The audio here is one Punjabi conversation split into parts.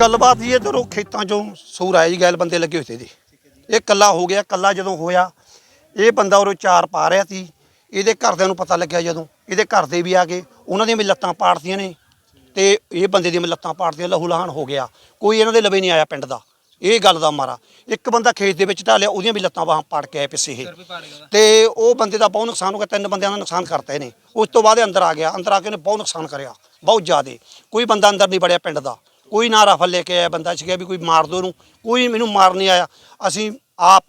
ਗੱਲਬਾਤ ਜੀ ਇਧਰੋਂ ਖੇਤਾਂ ਚੋਂ ਸੂਰ ਆਏ ਜੀ ਗੈਲ ਬੰਦੇ ਲੱਗੇ ਹੋਏ ਸੀ ਜੀ। ਇਹ ਕੱਲਾ ਹੋ ਗਿਆ, ਕੱਲਾ ਜਦੋਂ ਹੋਇਆ, ਇਹ ਬੰਦਾ ਉਰੋਂ ਚਾਰ ਪਾ ਰਿਹਾ ਸੀ। ਇਹਦੇ ਘਰਦਿਆਂ ਨੂੰ ਪਤਾ ਲੱਗਿਆ ਜਦੋਂ, ਇਹਦੇ ਘਰ ਦੇ ਵੀ ਆ ਗਏ, ਉਹਨਾਂ ਦੀਆਂ ਵੀ ਲੱਤਾਂ ਪਾੜਦੀਆਂ ਨੇ। ਤੇ ਇਹ ਬੰਦੇ ਦੀਆਂ ਵੀ ਲੱਤਾਂ ਪਾੜਤੀਆਂ, ਲਹੂ ਲਹਾਨ ਹੋ ਗਿਆ। ਕੋਈ ਇਹਨਾਂ ਦੇ ਲਵੇ ਨਹੀਂ ਆਇਆ ਪਿੰਡ ਦਾ। ਇਹ ਗੱਲ ਦਾ ਮਾਰਾ। ਇੱਕ ਬੰਦਾ ਖੇਤ ਦੇ ਵਿੱਚ ਢਾਲਿਆ, ਉਹਦੀਆਂ ਵੀ ਲੱਤਾਂ ਬਾਹਾਂ ਪਾੜ ਕੇ ਆਏ ਪਿੱਛੇ ਇਹ। ਤੇ ਉਹ ਬੰਦੇ ਦਾ ਬਹੁਤ ਨੁਕਸਾਨ ਹੋ ਗਿਆ, ਤਿੰਨ ਬੰਦਿਆਂ ਦਾ ਨੁਕਸਾਨ ਕਰਤਾ ਇਹਨੇ। ਉਸ ਤੋਂ ਬਾਅਦ ਅੰਦਰ ਆ ਗਿਆ, ਅੰਦਰ ਆ ਕੇ ਉਹਨੇ ਬਹੁਤ ਨੁਕਸਾਨ ਕਰਿਆ, ਬਹੁਤ ਜ਼ਿਆਦਾ। ਕੋਈ ਬੰਦਾ ਅੰਦਰ ਨਹੀਂ ਵੜਿਆ ਪਿੰਡ ਦਾ। ਕੋਈ ਨਾ ਰਫਲ ਲੈ ਕੇ ਆਇਆ ਬੰਦਾ ਸੀਗਾ ਵੀ ਕੋਈ ਮਾਰ ਦੋ ਨੂੰ ਕੋਈ ਮੈਨੂੰ ਮਾਰ ਨਹੀਂ ਆਇਆ। ਅਸੀਂ ਆਪ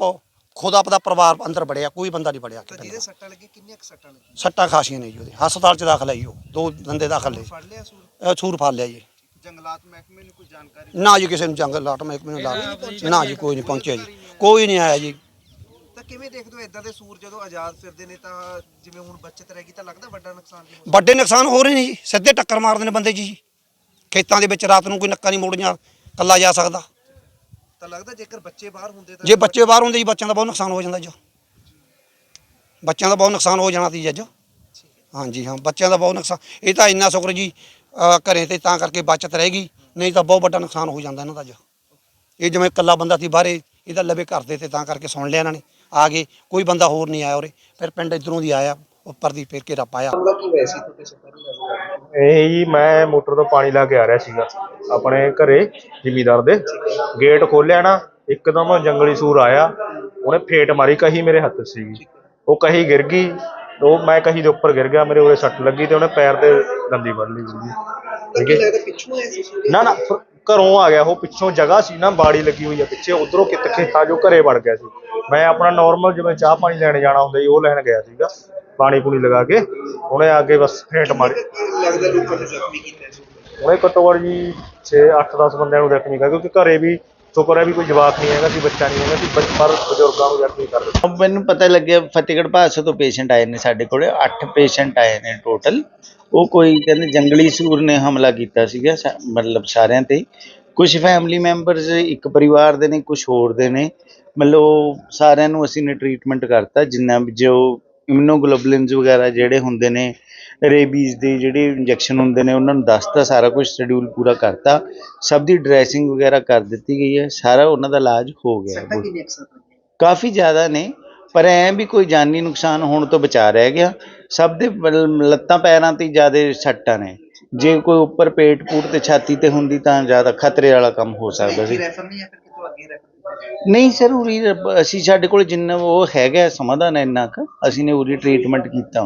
ਖੁਦ ਆਪਦਾ ਪਰਿਵਾਰ ਅੰਦਰ ਵੜਿਆ ਕੋਈ ਬੰਦਾ ਨਹੀਂ ਵੜਿਆ ਤਾਂ ਪਿੰਡ ਜਿਹਦੇ ਦਾ। ਸੱਟਾਂ ਲੱਗੀਆਂ ਕਿੰਨੀਆਂ ਕੁ ਸੱਟਾਂ ਲੱਗੀਆਂ? ਸੱਟਾਂ ਖਾਸੀਆਂ ਨੇ ਜੀ ਉਹਦੇ। ਹਸਪਤਾਲ 'ਚ ਦਾਖਲ ਹੈ ਜੀ ਉਹ। ਦੋ ਬੰਦੇ ਦਾਖਲ ਨੇ। ਫੜ ਲਿਆ ਸੂਰ? ਅਹ ਫੜ ਲਿਆ ਜੀ। ਜੰਗਲਾਤ ਮਹਿਕਮੇ ਨੂੰ ਕੋਈ ਜਾਣਕਾਰੀ? ਨਾ ਜੀ ਕਿਸੇ ਨੂੰ ਜੰਗਲ ਲਾਟ ਮੈਂ ਮੈਨੂੰ ਨਾ ਜੀ ਕੋਈ ਨਹੀਂ ਪਹੁੰਚਿਆ ਜੀ। ਕੋਈ ਨਹੀਂ ਆਇਆ ਜੀ। ਤਾਂ ਕਿਵੇਂ ਦੇਖਦੇ ਹੋ ਇਦਾਂ ਦੇ ਸੂਰ ਜਦੋਂ ਆਜ਼ਾਦ ਫਿਰਦੇ ਨੇ ਤਾਂ ਜਿਵੇਂ ਹੁਣ ਬੱਚਤ ਰਹਿ ਗਈ ਤਾਂ ਲੱਗਦਾ ਵੱਡਾ ਨੁਕਸਾਨ ਵੀ ਹੋ ਵੱਡੇ ਨੁਕਸਾਨ ਹੋ ਰਹੇ ਨੇ ਜੀ। ਸਿੱਧੇ ਟੱਕਰ ਮਾਰਦੇ ਨੇ ਬੰਦੇ ਜੀ। ਖੇਤਾਂ ਦੇ ਵਿੱਚ ਰਾਤ ਨੂੰ ਕੋਈ ਨੱਕਾ ਨਹੀਂ ਮੋੜੀਆਂ ਕੱਲਾ ਜਾ ਸਕਦਾ। ਤਾਂ ਲੱਗਦਾ ਜੇਕਰ ਬੱਚੇ ਬਾਹਰ ਹੁੰਦੇ ਤਾਂ ਜੇ ਬੱਚੇ ਬਾਹਰ ਹੁੰਦੇ ਜੀ ਬੱਚਿਆਂ ਦਾ ਬਹੁਤ ਨੁਕਸਾਨ ਹੋ ਜਾਂਦਾ ਜੀ ਬੱਚਿਆਂ ਦਾ ਬਹੁਤ ਨੁਕਸਾਨ ਹੋ ਜਾਣਾ ਸੀ ਅੱਜ। ਹਾਂਜੀ ਹਾਂ ਬੱਚਿਆਂ ਦਾ ਬਹੁਤ ਨੁਕਸਾਨ ਇਹ ਤਾਂ ਇੰਨਾ ਸ਼ੁਕਰ ਜੀ ਘਰੇ ਤੇ ਤਾਂ ਕਰਕੇ ਬਚਤ ਰਹੇਗੀ ਨਹੀਂ ਤਾਂ ਬਹੁਤ ਵੱਡਾ ਨੁਕਸਾਨ ਹੋ ਜਾਂਦਾ ਇਹਨਾਂ ਦਾ ਅੱਜ ਇਹ ਜਿਵੇਂ ਇਕੱਲਾ ਬੰਦਾ ਸੀ ਬਾਹਰੇ ਇਹਦਾ ਲਵੇ ਘਰ ਦੇ ਤੇ ਤਾਂ ਕਰਕੇ ਸੁਣ ਲਿਆ ਇਹਨਾਂ ਨੇ। ਆ ਗਏ ਕੋਈ ਬੰਦਾ ਹੋਰ ਨਹੀਂ ਆਇਆ ਉਰੇ ਫਿਰ ਪਿੰਡ ਇਧਰੋਂ ਦੀ ਆਇਆ ਉੱਪਰ ਦੀ ਫੇਰ ਕੀ ਹੋਇਆ ਸੀ ਤੁਹਾਡੇ ਸੱਟਾਂ ਇਹ ਜੀ ਮੈਂ ਮੋਟਰ ਤੋਂ ਪਾਣੀ ਲਾ ਕੇ ਆ ਰਿਹਾ ਸੀਗਾ ਆਪਣੇ ਘਰੇ ਜ਼ਿਮੀਦਾਰ ਦੇ। ਗੇਟ ਖੋਲਿਆ ਨਾ ਇੱਕਦਮ ਜੰਗਲੀ ਸੂਰ ਆਇਆ ਉਹਨੇ ਫੇਟ ਮਾਰੀ ਕਹੀ ਮੇਰੇ ਹੱਥ ਸੀਗੀ ਉਹ ਕਹੀ ਗਿਰ ਗਈ ਉਹ ਮੈਂ ਕਹੀ ਦੇ ਉੱਪਰ ਗਿਰ ਗਿਆ ਮੇਰੇ ਉਰੇ ਸੱਟ ਲੱਗੀ ਤੇ ਉਹਨੇ ਪੈਰ ਤੇ ਦੰਦੀ ਵੱਢ ਲਈ ਜੀ ਤਾਂ ਕੀ ਲੱਗਦਾ ਪਿੱਛੋਂ ਆਇਆ ਸੀ ਸੂਰ ਨਾ ਨਾ ਘਰੋਂ ਆ ਗਿਆ ਉਹ ਪਿੱਛੋਂ ਜਗ੍ਹਾ ਸੀ ਨਾ ਬਾੜੀ ਲੱਗੀ ਹੋਈ ਆ ਪਿੱਛੇ ਉਧਰੋਂ ਕਿਤ ਖੇਤਾ ਜੋ ਘਰੇ ਵੜ ਗਿਆ ਸੀ। ਮੈਂ ਆਪਣਾ ਨਾਰਮਲ ਜਿਵੇਂ ਚਾਹ ਪਾਣੀ ਲੈਣ ਜਾਣਾ ਹੁੰਦਾ ਜੀ ਉਹ ਲੈਣ ਗਿਆ ਸੀਗਾ। ਪਾਣੀ ਪੂਣੀ ਲਗਾ ਕੇ ਉਹਨੇ ਆ ਕੇ ਬਸ ਫੇਟ ਮਾਰੀ। ਲੱਗਦਾ ਲੋਕਾਂ ਨੇ ਜ਼ਖਮੀ ਕੀਤਾ ਸੂਰ ਉਹਨੇ ਘੱਟੋ ਘੱਟ ਜੀ 6 8 10 ਬੰਦਿਆਂ ਨੂੰ ਜ਼ਖਮੀ ਕਰ ਕਿਉਂਕਿ ਘਰੇ ਵੀ ਸ਼ੁਕਰ ਹੈ ਵੀ ਕੋਈ ਜਵਾਕ ਨਹੀਂ ਹੈਗਾ ਸੀ ਬੱਚਾ ਨਹੀਂ ਹੈਗਾ ਸੀ ਪਰ ਬਜ਼ੁਰਗਾਂ ਨੂੰ ਜ਼ਖਮੀ ਕਰ ਦਿੱਤਾ। ਮੈਨੂੰ ਪਤਾ ਲੱਗਿਆ ਫਤਿਹਗੜ੍ਹ ਭਾਦਸੋਂ ਤੋਂ ਪੇਸ਼ੈਂਟ ਆਏ ਨੇ ਸਾਡੇ ਕੋਲੇ 8 ਪੇਸ਼ੈਂਟ ਆਏ ਨੇ ਟੋਟਲ ਉਹ ਕੋਈ ਕਹਿੰਦੇ ਜੰਗਲੀ ਸੂਰ ਨੇ ਹਮਲਾ ਕੀਤਾ ਸੀਗਾ ਮਤਲਬ ਸਾਰਿਆਂ ਤੇ ਕੁਝ ਫੈਮਿਲੀ ਮੈਂਬਰਸ ਇੱਕ ਪਰਿਵਾਰ ਦੇ ਨੇ ਕੁਝ ਹੋਰ ਦੇ ਨੇ। ਮਤਲਬ ਉਹ ਸਾਰਿਆਂ ਨੂੰ ਅਸੀਂ ਨੇ ਟ੍ਰੀਟਮੈਂਟ ਕਰਤਾ ਜਿੰਨਾ ਜੋ ਇਮੂਨੋਗਲੋਬੁਲਿਨਸ ਵਗੈਰਾ ਜਿਹੜੇ ਹੁੰਦੇ ਨੇ ਰੇਬੀਜ਼ ਦੇ ਜਿਹੜੇ ਇੰਜੈਕਸ਼ਨ ਹੁੰਦੇ ਨੇ ਉਹਨਾਂ ਨੂੰ ਦੱਸਤਾ ਸਾਰਾ ਕੁਝ ਸ਼ਡਿਊਲ ਪੂਰਾ ਕਰਤਾ। ਸਭ ਦੀ ਡਰੈਸਿੰਗ ਵਗੈਰਾ ਕਰ ਦਿੱਤੀ ਗਈ ਹੈ ਸਾਰਾ ਉਹਨਾਂ ਦਾ ਇਲਾਜ ਹੋ ਗਿਆ ਕਾਫੀ ਜ਼ਿਆਦਾ ਨੇ ਪਰ ਐ ਵੀ ਕੋਈ ਜਾਨੀ ਨੁਕਸਾਨ ਹੋਣ ਤੋਂ ਬਚਾ ਰਹਿ ਗਿਆ। ਸਭ ਦੇ ਲੱਤਾਂ ਪੈਰਾਂ ਤੇ ਜ਼ਿਆਦਾ ਸੱਟਾਂ ਨੇ। ਜੇ ਕੋਈ ਉੱਪਰ ਪੇਟ ਪੂਟ ਤੇ ਛਾਤੀ ਤੇ ਹੁੰਦੀ ਤਾਂ ਜ਼ਿਆਦਾ ਖਤਰੇ ਵਾਲਾ ਕੰਮ ਹੋ ਸਕਦਾ ਸੀ। ਰੈਫਰ ਨਹੀਂ ਸਰ ਉਰੀ ਅਸੀਂ ਸਾਡੇ ਕੋਲ ਜਿੰਨਾ ਉਹ ਹੈਗਾ, ਸਮਾਧਾਨ ਇੰਨਾ ਕੁ, ਅਸੀਂ ਨੇ ਉਰੀ ਟ੍ਰੀਟਮੈਂਟ ਕੀਤਾ।